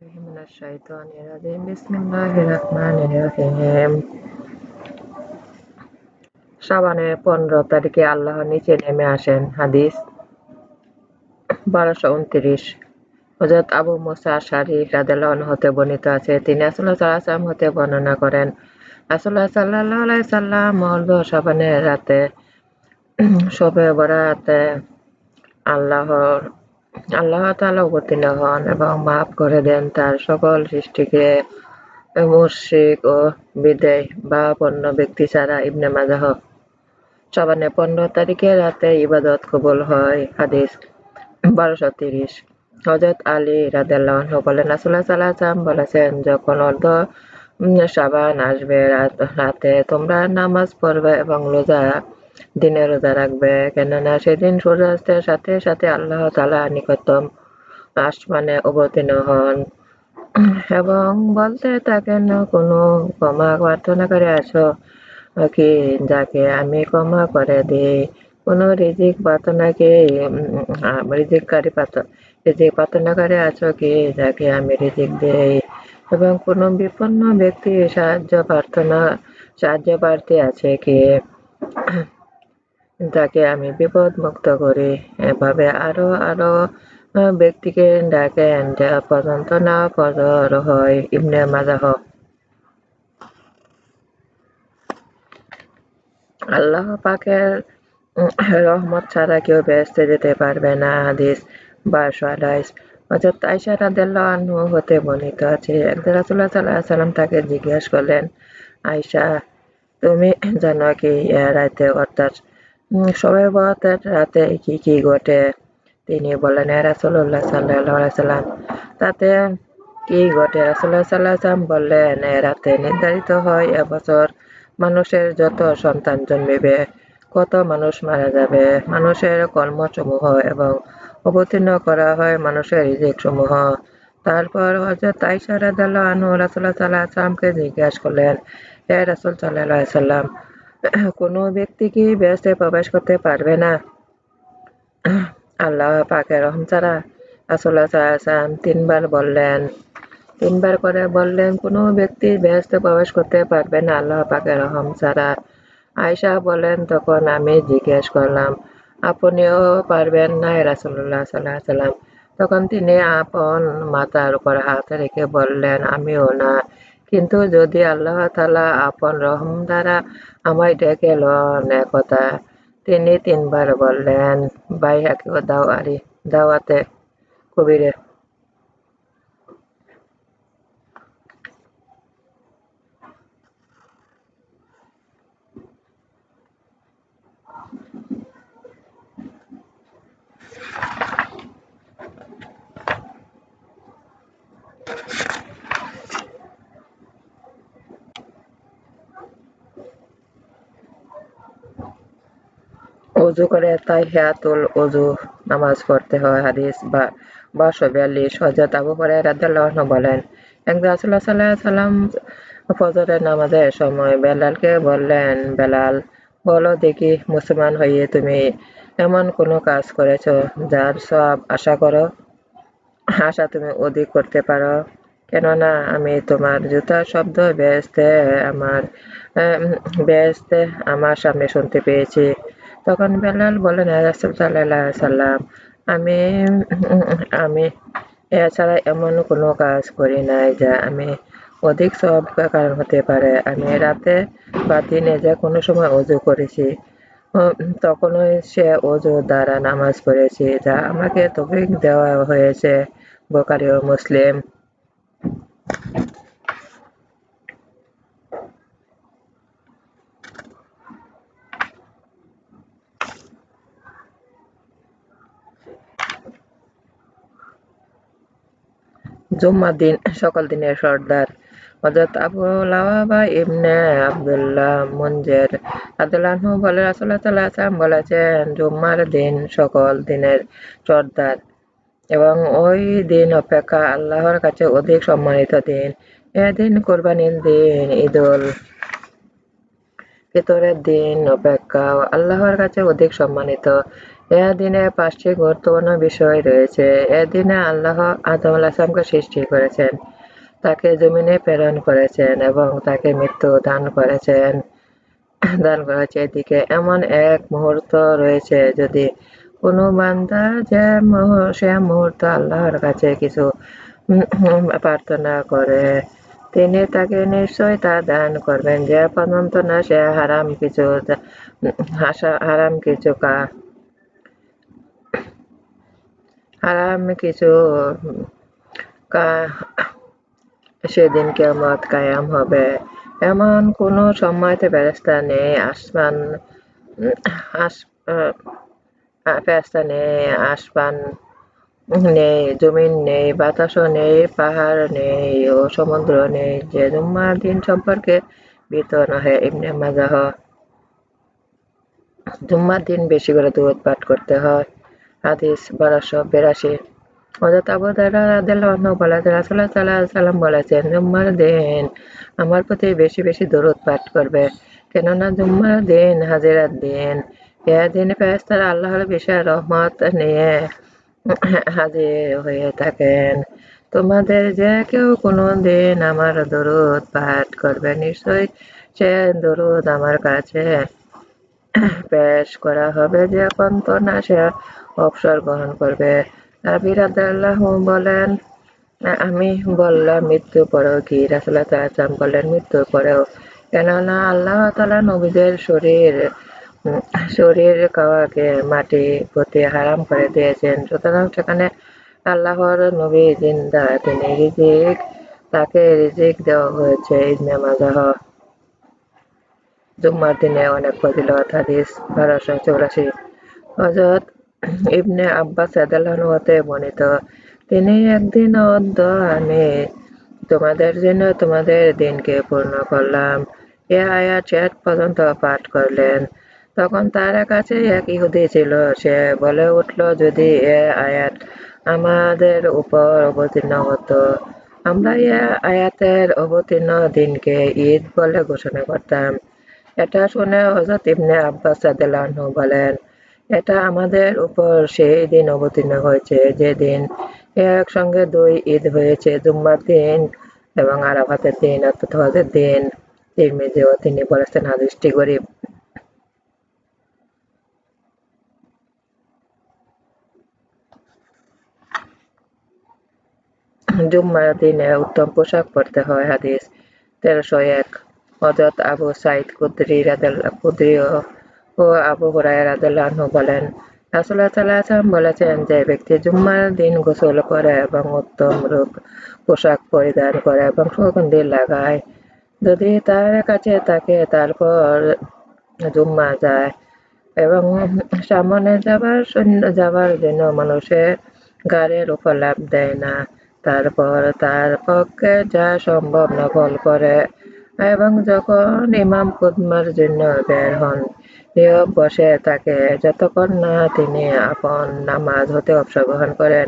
من الشيطان الرجيم بسم الله الرحمن الرحيم সাবানের পনেরো তারিখে আল্লাহর নিচে নেমে আসেন হাদিস বারোশো উনত্রিশ হজরত আবু মুসা শারি রাদেলান হতে বর্ণিত আছে তিনি আসল্লাহ সাল্লাম হতে বর্ণনা করেন আসল্লাহ সাল্লাহ সাল্লাম সাবানের রাতে শবে বরাতে আল্লাহর আল্লাহ তালা অবতীর্ণ হন এবং মাফ করে দেন তার সকল সৃষ্টিকে। মুশিক ও বিদেয় বা পণ্য ব্যক্তি ছাড়া ইবনে মাজাহ সবানে পনেরো তারিখে রাতে ইবাদত কবুল হয়। হাদিস বারোশো তিরিশ। হজরত আলী রাদেল্লাহ বলেন আসল্লাহ সাল্লাম বলেছেন, যখন অর্ধ সাবান আসবে রাতে তোমরা নামাজ পড়বে এবং রোজা দিনে রোজা রাখবে। কেননা সেদিন সূর্যাস্তের সাথে সাথে আল্লাহ তালা নিকটতম আসমানে অবতীর্ণ হন। এবং বলতে থাকেন, কোনো ক্ষমা প্রার্থনাকারী আছো কি? যাকে আমি ক্ষমা করে দিই। কোনো রিজিক প্রার্থনাকে রিজিককারী রিজিক প্রার্থনাকারী আছো কি? যাকে আমি রিজিক দেই। এবং কোনো বিপন্ন ব্যক্তি সাহায্য প্রার্থনা, সাহায্য প্রার্থী আছে কি? তাকে আমি বিপদ মুক্ত করি। এভাবে আরও আরও ব্যক্তিকে ডাকেন যা পর্যন্ত না পজর হয়। ইবনে মাজাহ। আল্লাহ পাকের রহমত ছাড়া কেউ ব্যস্তে যেতে পারবে না। হাদিস বারশো আলাইস হজরত আইসা রাদেল্লাহু হতে বর্ণিত আছে। একদিন রাসুল্লাহ সাল্লাহ সাল্লাম তাকে জিজ্ঞেস করলেন আয়সা তুমি জানো কি রাতে অর্থাৎ সবাই বরাতের রাতে কি কি ঘটে? তিনি বলেন রাসুল্লাহ সাল্লাহ সাল্লাম তাতে কি ঘটে? রাসুল্লাহ সাল্লাহ সাল্লাম বললেন রাতে নির্ধারিত হয় এবছর মানুষের যত সন্তান জন্মিবে, কত মানুষ মারা যাবে। মানুষের কর্মসমূহ এবং অবতীর্ণ করা হয় মানুষের রিজিক সমূহ তারপর হজরত আইসা রাদাল্লাহ আনু রাসুল্লাহ সাল্লাহ আসলামকে জিজ্ঞাসা করলেন হে রাসুল সাল্লাহ সাল্লাম কোনো ব্যক্তি কি ব্যস্তে প্রবেশ করতে পারবে না? আল্লাহ পাকের রহম ছাড়া রাসুল্লাহ সাল্লাম তিনবার বললেন। তিনবার করে বললেন, কোনো ব্যক্তি ব্যস্ত প্রবেশ করতে পারবে না আল্লাহ পাকের রহম ছাড়া। আয়সা বলেন, তখন আমি জিজ্ঞেস করলাম, আপনিও পারবেন না? রাসুল্লাহ সাল্লাহ সাল্লাম তখন তিনি আপন মাতার উপর হাত রেখে বললেন, আমিও না। কিন্তু যদি আল্লাহ তালা আপন রহম দ্বারা আমায় ডেকে লন একথা, তিনি তিনবার বললেন, বাইহাকে দাওয়ারি, দাওয়াতে কবিরে অজু করে, তাই হেয়াতুল অজু, নামাজ পড়তে হয়, হাদিস বা বারোশো বিয়াল্লিশ হজরত আবু হরাই রাদিয়াল্লাহু বলেন। একদিন রাসূলুল্লাহ সাল্লাল্লাহু সাল্লাম ফজরের নামাজের সময় বেলালকে বললেন, বেলাল, বলো দেখি মুসলমান হয়ে তুমি এমন কোনো কাজ করেছ যার সব আশা করো? আশা তুমি অধিক করতে পারো। কেননা আমি তোমার জুতার শব্দ বেহেস্তে আমার বেহেস্তে আমার সামনে শুনতে পেয়েছি। তখন বেলাল বলেন সাল্লাম, আমি আমি এছাড়া এমন কোনো কাজ করি নাই যা আমি অধিক সব কারণ হতে পারে। আমি রাতে বা দিনে যে কোনো সময় অজু করেছি তখনই সে অজু দ্বারা নামাজ পড়েছি, যা আমাকে তফিক দেওয়া হয়েছে বোকারি ও মুসলিম। জুম্মার দিন, সকল দিনের সর্দার। হজরত আবু লাওয়াবা ইবনে আবদুল্লাহ মঞ্জের আদুল্লাহ বলে রাসুল্লাহ সাল্লাম বলেছেন, জুম্মার দিন সকল দিনের সর্দার। এবং ওই দিন অপেক্ষা আল্লাহর কাছে অধিক সম্মানিত দিন। এদিন কোরবানির দিন, ঈদুল ফিতরের দিন অপেক্ষা আল্লাহর কাছে অধিক সম্মানিত। এ দিনে পাঁচটি গুরুত্বপূর্ণ বিষয় রয়েছে। এ দিনে আল্লাহ আদম আলাহিসামকে সৃষ্টি করেছেন, তাকে জমিনে প্রেরণ করেছেন এবং তাকে মৃত্যু দান করেছেন, দান করেছে এদিকে। এমন এক মুহূর্ত রয়েছে যদি কোনো বান্দা যে সে মুহূর্ত আল্লাহর কাছে কিছু প্রার্থনা করে, তিনি তাকে নিশ্চয় তা দান করবেন। যে পর্যন্ত না সে হারাম কিছু হারাম কিছু কা হারাম কিছু সেদিন কেমত কায়াম হবে। এমন কোনো সময়তে ব্যবস্থা নেই, আসমান ফেরস্তা নেই, আসমান নেই, জমিন নেই, বাতাসও নেই, পাহাড় নেই ও সমুদ্র নেই। যে জুম্মার দিন সম্পর্কে ভীত নহে ইবনে মাজাহ। জুম্মার দিন বেশি করে দূর পাঠ করতে হয়। হাদিস বারোশো বিরাশি। হজরত আবু দারা বলেছেন রাসুল্লাহ সাল্লাহ সাল্লাম বলেছেন, জুম্মার দিন আমার প্রতি বেশি বেশি দরুদ পাঠ করবে। কেননা জুম্মার দিন হাজিরার দিন। এ দিন ফেরেস্তারা আল্লাহর বিষয়ে রহমত নিয়ে হাজির হয়ে থাকেন। তোমাদের যে কেউ কোনো দিন আমার দরুদ পাঠ করবে, নিশ্চয়ই সে দরুদ আমার কাছে পেশ করা হবে। যে পন্ত না, সে অবসর গ্রহণ করবে। আদাল্লাহ বলেন, আমি বললাম মৃত্যু পরেও কি রাসুল্লাহ বললেন, মৃত্যুর পরেও? কেননা আল্লাহ তালা নবীদের শরীর শরীর খাওয়াকে মাটি প্রতি হারাম করে দিয়েছেন। সুতরাং সেখানে আল্লাহর নবী জিন্দা, তিনি রিজিক, তাকে রিজিক দেওয়া হয়েছে, ইবনে জুম্মার দিনে অনেক ফজিলত, হাদিস, বারোশো চৌরাশি। হজরত ইবনে আব্বাস হতে বর্ণিত। তিনি একদিন অদ্য আমি তোমাদের জন্য তোমাদের দিনকে পূর্ণ করলাম। এ আয়াত শেষ পর্যন্ত পাঠ করলেন। তখন তার কাছে এক ইহুদি ছিল, সে বলে উঠল, যদি এ আয়াত আমাদের উপর অবতীর্ণ হতো, আমরা এ আয়াতের অবতীর্ণ দিনকে ঈদ বলে ঘোষণা করতাম। এটা শুনে হজরত ইবনে আব্বাস সাদেলানহু বলেন এটা আমাদের উপর সেই দিন অবতীর্ণ হয়েছে। যেদিন একসঙ্গে দুই ঈদ হয়েছে, জুম্মার দিন এবং আরাফাতের দিন, অর্থাৎ দিন। তিরমিজিও তিনি বলেছেন, হাদিসটি গরিব। জুম্মার দিনে উত্তম পোশাক পরতে হয়, হাদিস তেরোশো এক। হজরত আবু সাইদ কুদ্রি কুদ্রি ও আবু হুরায় রাদু বলেন রাসুল্লাহ সাল্লাহাম বলেছেন যে ব্যক্তি জুম্মার দিন গোসল করে এবং উত্তম রূপ পোশাক পরিধান করে এবং সুগন্ধি লাগায়। যদি তার কাছে থাকে, তারপর জুম্মা যায় এবং সামনে যাবার যাবার জন্য মানুষের গাড়ির উপর লাভ দেয় না, তারপর তার পক্ষে যা সম্ভব নকল করে এবং যখন ইমাম কুদমার জন্য বের হন নীরব বসে থাকে। যতক্ষণ না তিনি আপন নামাজ হতে অংশগ্রহণ করেন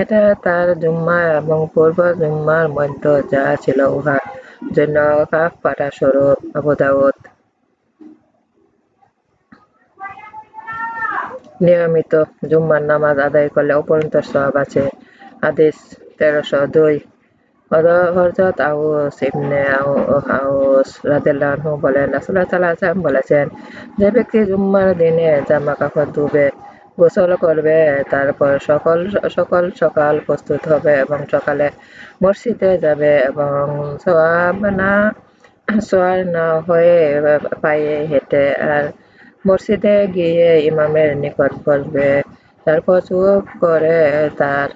এটা তার জুম্মা এবং পূর্ব জুম্মার মধ্য যা ছিল উহা। জন্য কাফ পাটা স্বরূপ আবুদাউদ নিয়মিত জুম্মার নামাজ আদায় করলে অপরন্ত সব আছে। হাদিস তেরোশো দুই। হজরত আউস ইবনে আউস রাদিয়াল্লাহু বলেন রাসূলুল্লাহ সাল্লাল্লাহু আলাইহি বলেছেন যে ব্যক্তি জুম্মার দিনে জামা কাপড় ধুবে গোসল করবে তারপর সকল সকল, সকাল প্রস্তুত হবে এবং সকালে মসজিদে যাবে এবং সোয়াব না সোয়ার না হয়ে পায়ে হেঁটে আর মসজিদে গিয়ে ইমামের নিকট বসবে। তারপর চুপ করে তার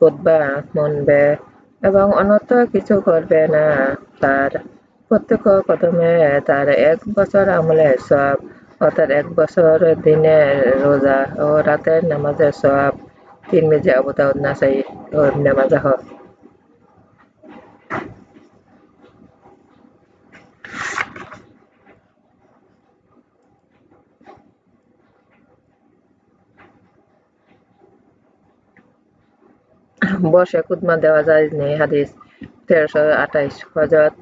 খুতবা মনবে এবং অনত কিছু করবে না। তার প্রত্যেক কদমে তার এক বছর আমলে সব অর্থাৎ এক বছর দিনে রোজা ও রাতের নামাজের সব তিন মেজে আবুদাউদ নাসাই ও নামাজা বসে কুদমা দেওয়া যায় নেই হাদিস। তেরোশো আঠাইশ হজরত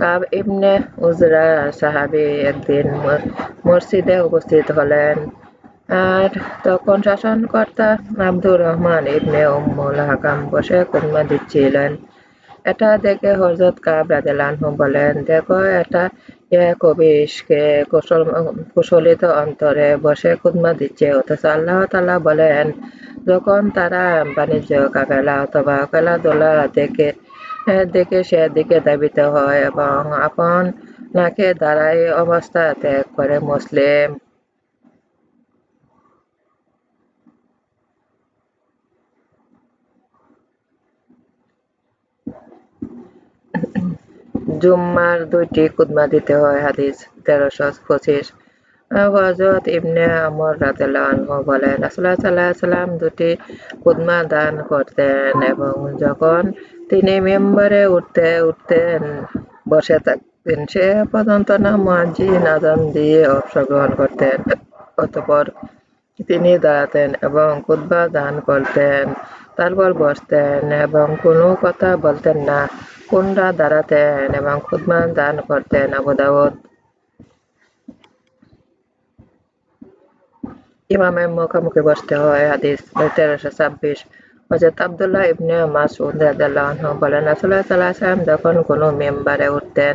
কাব ইবনে উজরা সাহাবি একদিন মসজিদে উপস্থিত হলেন। আর তখন শাসনকর্তা আব্দুর রহমান ইবনে উম্মুল হাকাম বসে খুতবা দিচ্ছিলেন। এটা দেখে হযরত কাব রাদিয়াল্লাহু বলেন, দেখো, এটা কবিশকে কুশল কুশলিত অন্তরে বসে খুতবা দিচ্ছে। অথচ আল্লাহ তালা বলেন যখন তারা বাণিজ্য কাফেলা অথবা খেলাধুলা দেখে দেখে সেদিকে ধাবিত হয় এবং আপন নাকে দাঁড়াই অবস্থা ত্যাগ করে মুসলিম। জুম্মার দুইটি খুতবা দিতে হয়, হাদিস তেরোশো পঁচিশ। হজরত ইবনে আমর রাদিয়াল্লাহু বলেন, রাসূলুল্লাহ সাল্লাল্লাহু আলাইহি সাল্লাম দুটি খুতবা দান করতেন এবং যখন তিনি মেম্বারে উঠতে উঠতেন বসে থাকতেন, সে পর্যন্ত না মুয়াজ্জিন আজান দিয়ে অংশগ্রহণ করতেন। অতঃপর তিনি দাঁড়াতেন এবং খুতবা দান করতেন, তারপর বসতেন এবং কোনো কথা বলতেন না। কোনরা দাঁড়াতেন এবং খুতবা দান করতেন আবু দাউদ ইমামের মুখোমুখি বসতে হয় হাদিস তেরোশো ছাব্বিশ হজরত আবদুল্লাহ ইবনে মাসউদ রাদিয়াল্লাহু বলেন রাসূলুল্লাহ সাল্লাল্লাহু আলাইহি ওয়াসাল্লাম যখন কোনো মেম্বারে উঠতেন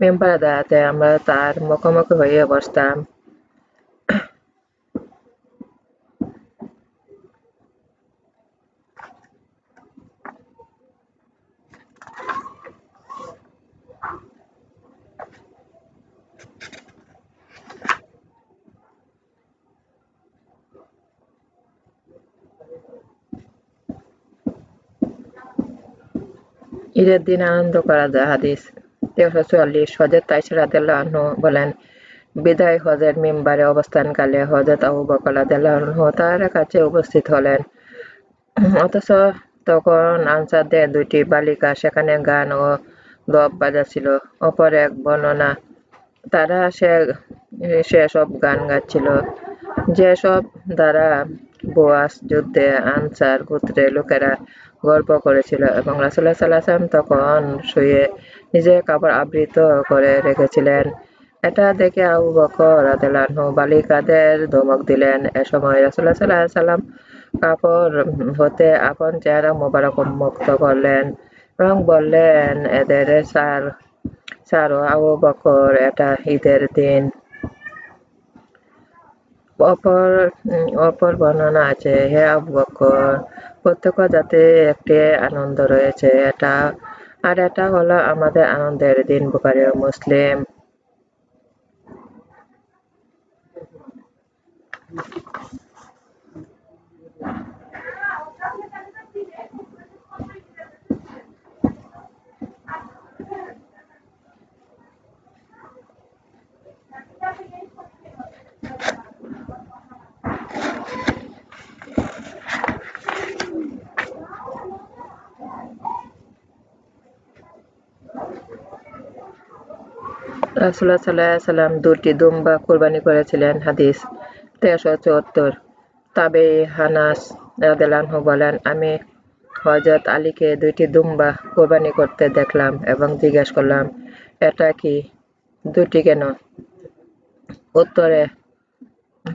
মেম্বারে দাঁড়াতে আমরা তার মুখোমুখি হয়ে বসতাম ঈদের দিন আনন্দ করা যায়, হাদিস। তেরোশো চুয়াল্লিশ হজরত তাইসা রাদিয়াল্লাহু বলেন, বিদায় হজের মেম্বারে অবস্থানকালে হজরত আবু বকর রাদিয়াল্লাহু তার কাছে উপস্থিত হলেন। অথচ তখন আনসারদের দুইটি বালিকা, সেখানে গান ও দব বাজাচ্ছিল। অপর এক বর্ণনা, তারা সে সেসব গান গাচ্ছিল। যেসব দ্বারা বোয়াস যুদ্ধে আনসার গোত্রের লোকেরা গল্প করেছিল এবং রাসুল্লাহ সাল্লাহাম তখন শুয়ে নিজের কাপড় আবৃত করে রেখেছিলেন। এটা দেখে আবু বকর রাদিয়াল্লাহু বালিকাদের ধমক দিলেন। এ সময় রাসুল্লাহ সাল্লাহ সাল্লাম কাপড় হতে আপন চেহারা মোবারক মুক্ত করলেন এবং বললেন, এদের সার, সারো আবু বকর, এটা ঈদের দিন। অপর অপর বর্ণনা আছে। হে আবু বকর প্রত্যেক জাতি একটি আনন্দ রয়েছে। এটা, আর এটা হলো আমাদের আনন্দের দিন, বুখারি মুসলিম। রাসুল্লাহ সাল্লাহ সাল্লাম দুটি দুম্বা কোরবানি করেছিলেন, হাদিস তেরোশো চুয়াত্তর। তবে হানাস রাদেলানহু বলেন, আমি হজরত আলীকে দুইটি দুম্বা কোরবানি করতে দেখলাম এবং জিজ্ঞেস করলাম, এটা কি? দুটি কেন? উত্তরে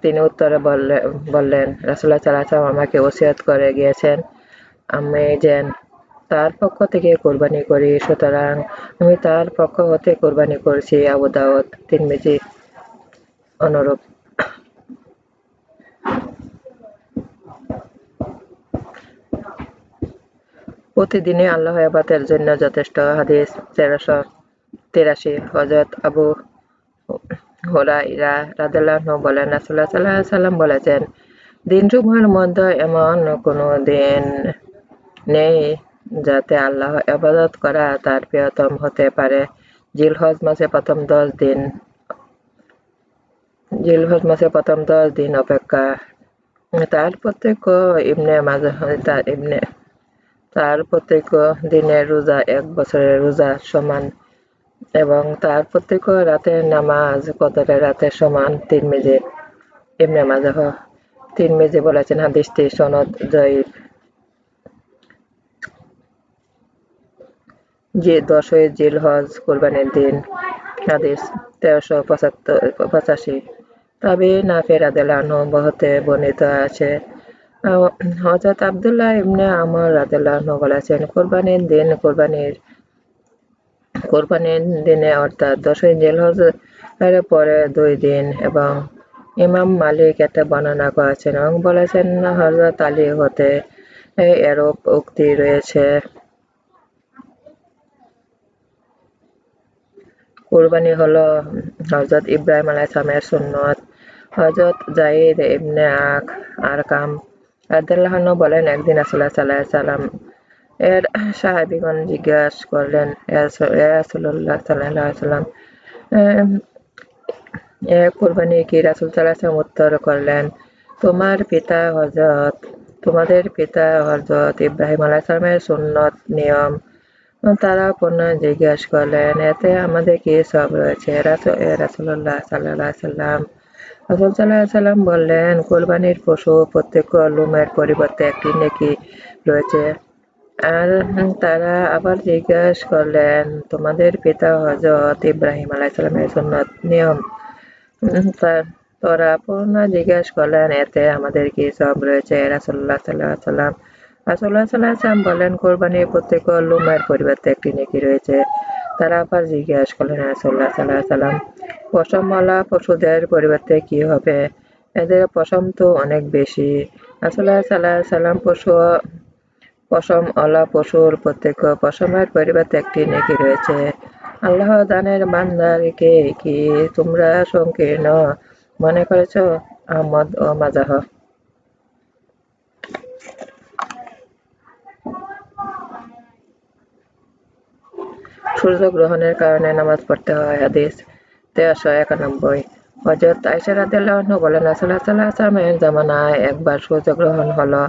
তিনি উত্তরে বললেন রাসুল্লাহ সাল্লাহ আমাকে ওসিয়ত করে গিয়েছেন, আমি যেন তার পক্ষ থেকে কোরবানি করি। সুতরাং আমি তার পক্ষ হতে কোরবানি করছি, আবু দাউদ তিরমিজি, অনুরূপ। প্রতিদিনই আল্লাহ আবাদের জন্য যথেষ্ট হাদিস তেরোশো তিরাশি। হজরত আবু হোরাইরা রাদিয়াল্লাহু বলেন, রাসূলুল্লাহ সাল্লাল্লাহু আলাইহি সাল্লাম বলেছেন দিনসমূহের মধ্যে এমন কোনো দিন নেই যাতে আল্লাহ আবাদত করা তার প্রিয়তম হতে পারে। জিলহজ মাসে প্রথম দশ দিন, জিলহজ মাসে প্রথম দশ দিন অপেক্ষা। তার প্রত্যেক ইবনে মাঝে তার ইবনে, তার প্রত্যেক দিনের রোজা, এক বছরের রোজা সমান এবং তার প্রত্যেক রাতের নামাজ কদরের রাতের সমান তিন মেজে ইবনে মাজাহ তিন মেজে বলেছেন, হাদিসটি সনদ জয়ীফ। যে দশই জিল হজ কোরবানির দিন, হাদিস তেরোশো পঁচাত্তর, পঁচাশি। তাবি নাফি রাদিয়াল্লাহু হতে বর্ণিত আছে হযরত আবদুল্লাহ ইবনে আমর রাদিয়াল্লাহু বলেছেন, কোরবানির দিন কোরবানির কোরবানির দিনে অর্থাৎ দশই জিলহজ এর পরে দুই দিন এবং ইমাম মালিক এটা বর্ণনা করেছেন এবং বলেছেন হজরত আলী হতে এরূপ উক্তি রয়েছে। কুরবানি হলো হজরত ইব্রাহিম আলাইসালামের সুন্নত। হজরত জাইদ ইবনে আখ আরকাম আদাল্লাহন বলেন, একদিন আসল্লাহ সাল্লাহ সাল্লাম এর সাহাবিগণ জিজ্ঞাসা করলেন রাসুল্লাহ সাল্লাহ সাল্লাম এ কুরবানি কি রাসুল সাল্লাহ উত্তর করলেন? তোমার পিতা হজরত তোমাদের পিতা হজরত ইব্রাহিম আলাইসালামের সুন্নত নিয়ম তারা পুনঃ জিজ্ঞেস করলেন, এতে আমাদের কি সব রয়েছে? রাসুল্লাহ সাল্লাহ সাল্লাম, রসুল সাল্লাহ সাল্লাম বললেন, কোরবানির পশু প্রত্যেক লুমের পরিবর্তে একটি নেকি রয়েছে। আর তারা আবার জিজ্ঞেস করলেন, তোমাদের পিতা হজরত ইব্রাহিম আলাইসাল্লামের সুন্নত নিয়ম? তোরা পুনঃ জিজ্ঞেস করলেন, এতে আমাদের কি সব রয়েছে? রাসুল্লাহ সাল্লাহ সাল্লাম রাসুল্লাহ সাল্লাহ সাল্লাম বলেন, কোরবানির প্রত্যেক লুমের পরিবর্তে একটি নেকি রয়েছে। তারা আবার জিজ্ঞাসা করলেন রাসুল্লাহ সাল্লাহ সাল্লাম পশমওয়ালা পশুদের পরিবর্তে কি হবে? এদের পশম তো অনেক বেশি। রাসুল্লাহ সাল্লাহ সাল্লাম পশু, পশম অলা পশুর প্রত্যেক পশমের পরিবর্তে একটি নেকি রয়েছে। আল্লাহ দানের বান্দারকে কি তোমরা সংকীর্ণ মনে করেছ? আহমদ ও মাজাহ। সূর্যগ্রহণের কারণে নামাজ পড়তে হয়, হাদিস তেরোশো একানব্বই। হজরত আয়সা রাদিয়াল্লাহু বলেন রাসূলুল্লাহ সাল্লাল্লাহু আলাইহি ওয়াসাল্লামের জামানায় একবার সূর্যগ্রহণ হলো।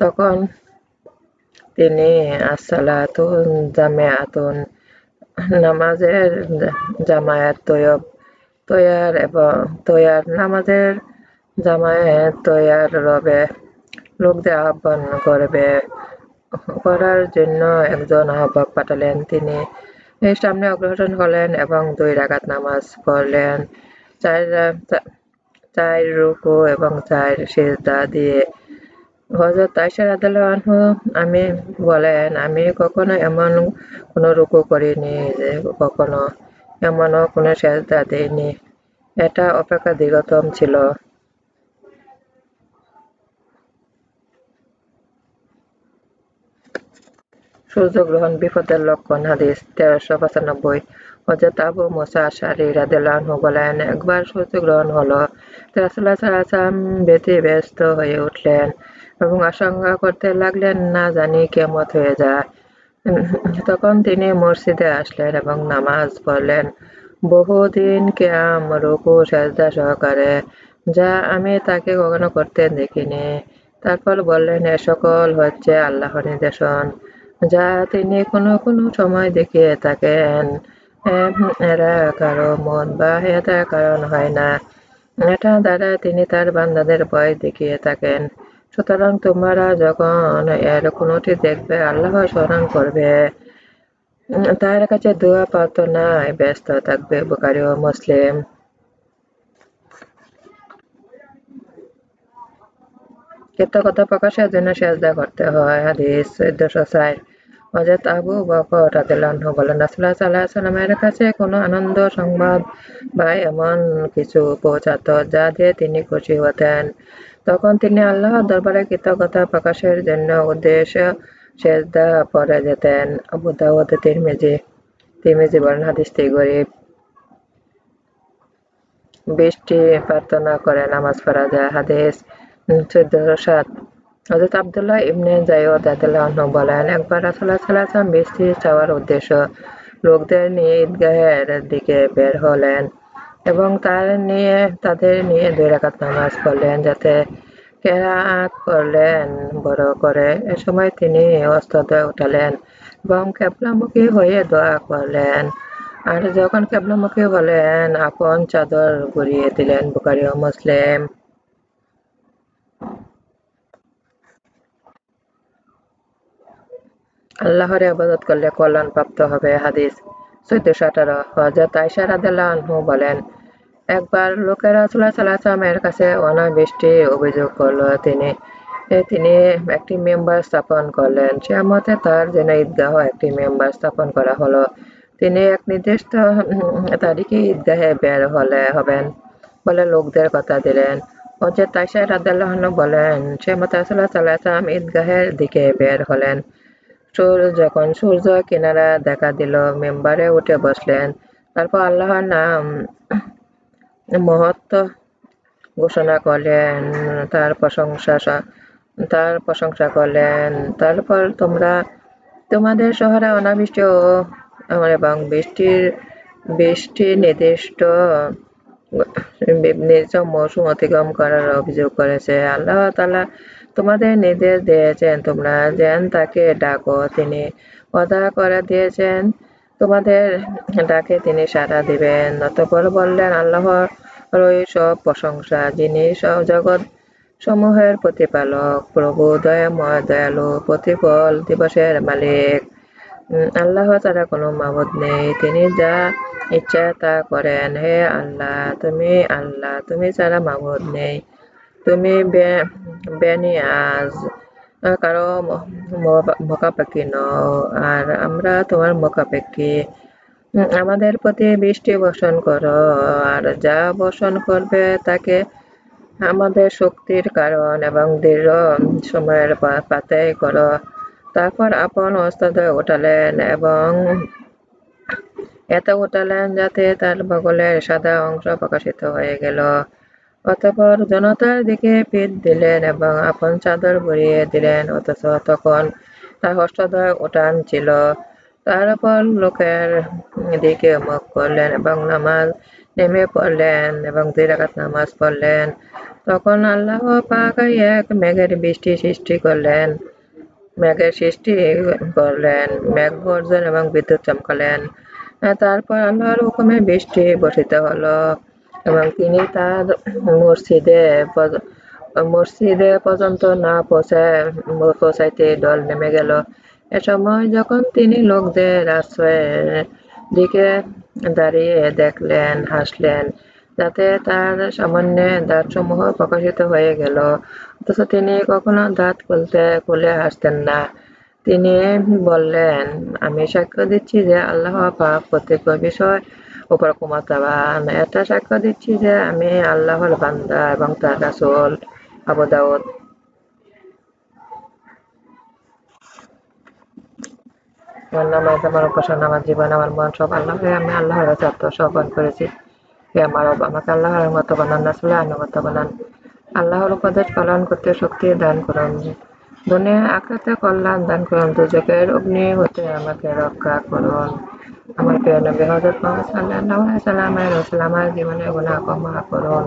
তখন তিনি আসসালাতু জামিআতুন, নামাজের জামায়াত তৈয়ব, তৈয়ার এবং তৈয়ার, নামাজের জামায়াত তৈয়ার রবে, লোকদের আহ্বান করবে, করার জন্য একজন আহ্বাক পাঠালেন। তিনি সামনে অগ্রসর হলেন এবং দুই রাকাত নামাজ পড়লেন। চার চার রুকু এবং চার সেজদা দিয়ে হজরত আয়সা রাদিয়াল্লাহু আমি বলেন, আমি কখনো এমন কোনো রুকু করিনি যে কখনো এমনও কোনো সেজদা দেইনি। এটা অপেক্ষা দীর্ঘতম ছিল। সূর্যগ্রহণ বিপদের লক্ষণ, হাদিস তেরোশো পঁচানব্বই। হজরত আবু মোসা আশারি রাদিয়াল্লাহু বলেন, একবার সূর্যগ্রহণ হলো রাসূলুল্লাহ সাল্লাল্লাহু ব্যতি ব্যস্ত হয়ে উঠলেন এবং আশঙ্কা করতে লাগলেন, না জানি কেমত হয়ে যায়। তখন তিনি মসজিদে আসলেন এবং নামাজ পড়লেন। বহুদিন কেয়াম রুকু, সেজদা সহকারে, যা আমি তাকে কখনো করতে দেখিনি। তারপর বললেন, এ সকল হচ্ছে আল্লাহ নির্দেশন যা তিনি কোনো কোনো সময় দেখিয়ে থাকেন। এরা কারও মন বা হেতার কারণ হয় না। এটা দ্বারা তিনি তার বান্দাদের ভয় দেখিয়ে থাকেন। সুতরাং তোমরা যখন এর কোনোটি দেখবে, আল্লাহ স্মরণ করবে। তার কাছে দোয়া প্রার্থনায় ব্যস্ত থাকবে বুকারি ও মুসলিম। কৃতজ্ঞতা প্রকাশের জন্য সেজদা করতে হয়। হাদিস চোদ্দশো চার হজরত আবু বকর রাদিয়াল্লাহু বলেন, রাসূলুল্লাহ সাল্লাল্লাহু আলাইহি সাল্লামের কাছে কোনো আনন্দ, সংবাদ বা এমন কিছু পৌঁছাত যা দিয়ে তিনি খুশি হতেন। তখন তিনি আল্লাহর দরবারে কৃতজ্ঞতা প্রকাশের জন্য উদ্দেশ্য সেজদা পরে যেতেন। আবু দাউদ, তিরমিজি তিরমিজি বলেন, হাদিসটি গরিব বৃষ্টি প্রার্থনা করে নামাজ পড়া যায়। হাদিস চোদ্দশো সাত। হজরত আবদুল্লাহ ইবনে জায়দ রাদিয়াল্লাহু বলেন, একবার আলাইহি ওয়াসাল্লাম বৃষ্টি চাওয়ার উদ্দেশ্য লোকদের নিয়ে ঈদগাহের দিকে বের হলেন এবং তার নিয়ে, তাদের নিয়ে দুই রাকাত নামাজ পড়লেন যাতে কেরাত করলেন, বড় করে। এ সময় তিনি অস্ত্রদয় উঠালেন এবং কেবলামুখী হয়ে দোয়া করলেন। আর যখন কেবলামুখী হলেন, আপন চাদর গড়িয়ে দিলেন বুকারি ও মুসলিম। আল্লাহর আবাদত করলে কল্যাণ প্রাপ্ত হবে হাদিস। চোদ্দশো আঠারো হজরত আয়সা রাদিয়াল্লাহু বলেন, একবার লোকেরা রাসূল সাল্লাল্লাহু কাছে অনাবৃষ্টি অভিযোগ করল। তিনি তিনি একটি মেম্বার স্থাপন করলেন। সে মতে তার যেন ঈদগাহ একটি মেম্বার স্থাপন করা হলো। তিনি এক নির্দিষ্ট তারিখে ঈদগাহে বের হলে হবেন বলে লোকদের কথা দিলেন। হজরত তাইশা রাদাল্লাহ বলেন সে মতে রাসূলুল্লাহ সাল্লাল্লাহু ঈদগাহের দিকে বের হলেন। যখন সূর্য কিনারা দেখা দিল, মেম্বারে উঠে বসলেন। তারপর আল্লাহর নাম মহত্ব ঘোষণা করলেন, তার প্রশংসা তার প্রশংসা করলেন। তারপর তোমরা, তোমাদের শহরে অনাবৃষ্টি ও এবং বৃষ্টির, বৃষ্টি নির্দিষ্ট নিজ মৌসুম অতিক্রম করার অভিযোগ করেছে। আল্লাহ তালা তোমাদের নির্দেশ দিয়েছেন, তোমরা যেন তাকে ডাকো। তিনি কথা করে দিয়েছেন, তোমাদের ডাকে তিনি সাড়া দিবেন। অতপর বললেন আল্লাহ সব প্রশংসা যিনি সব জগৎ সমূহের প্রতিপালক, প্রভু দয়াময় দয়ালু, প্রতিফল দিবসের মালিক। আল্লাহ তারা কোনো মাবুদ নেই। তিনি যা ইচ্ছা তা করেন। হে আল্লাহ, তুমি আল্লাহ, তুমি ছাড়া মাবুদ নেই। তুমি বেনিয়াজ কারও মোকাপেক্ষি নও। আর আমরা তোমার মোকাপেক্ষি। আমাদের প্রতি বৃষ্টি বর্ষণ করো। আর যা বর্ষণ করবে তাকে আমাদের শক্তির কারণ এবং দৃঢ় সময়ের পাতে করো। তারপর আপন অস্ত্র ওঠালেন এবং এত ওঠালেন যাতে তার বগলের সাদা অংশ প্রকাশিত হয়ে গেল। অতপর জনতার দিকে পিঠ দিলেন এবং আপন চাদর বরিয়ে দিলেন, অথচ তখন তার হস্তদয় উঠান ছিল। তার উপর লোকের দিকে মুখ করলেন এবং নামাজ নেমে পড়লেন এবং দুই রাখাত নামাজ পড়লেন। তখন আল্লাহ পাক এক মেঘের বৃষ্টি সৃষ্টি করলেন, মেঘের সৃষ্টি করলেন, মেঘ গর্জন এবং বিদ্যুৎ চমকালেন। তারপর আল্লাহর হুকুমে বৃষ্টি বসিতে হলো। এবং তিনি তার মসজিদে মসজিদে পর্যন্ত না পৌঁছায় পৌঁছাইতে দল নেমে গেল। এ সময় যখন তিনি লোকদের আশ্রয়ের দিকে দাঁড়িয়ে দেখলেন, হাসলেন, যাতে তার সামান্যে দাঁতসমূহ প্রকাশিত হয়ে গেল, অথচ তিনি কখনো দাঁত খুলতে খুলে হাসতেন না। তিনি বললেন, আমি সাক্ষ্য দিচ্ছি যে আল্লাহ পাক প্রত্যেক বিষয় উপর ক্ষমতাবান। এটা সাক্ষ্য দিচ্ছি যে আমি আল্লাহর বান্দা এবং তার রাসূল আবু দাউদ। আমার নামাজ আমার উপাসনা আমার জীবন, আমার মন সব আল্লাহ আমি আল্লাহর কাছে আত্মসমর্পণ করেছি। হে আমার আমাকে আল্লাহর মতো বানান, রাসূলের আনুগত্য বানান। আল্লাহর উপদেশ পালন করতে শক্তি দান করুন। দুনিয়া আখরাতে কল্যাণ দান করুন দুজকের অগ্নি হতে আমাকে রক্ষা করুন। আমার প্রিয় নবী হজরত মোহাম্মদ সাল্লাল্লাহু আলাইহি সাল্লামের রসুল জীবনে গুনাহ ক্ষমা করুন।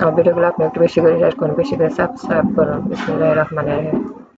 আমার ভিডিওগুলো আপনি একটু বেশি করে শেয়ার করুন, বেশি করে সাবস্ক্রাইব করুন। বিসমিল্লাহির রহমানির রহিম।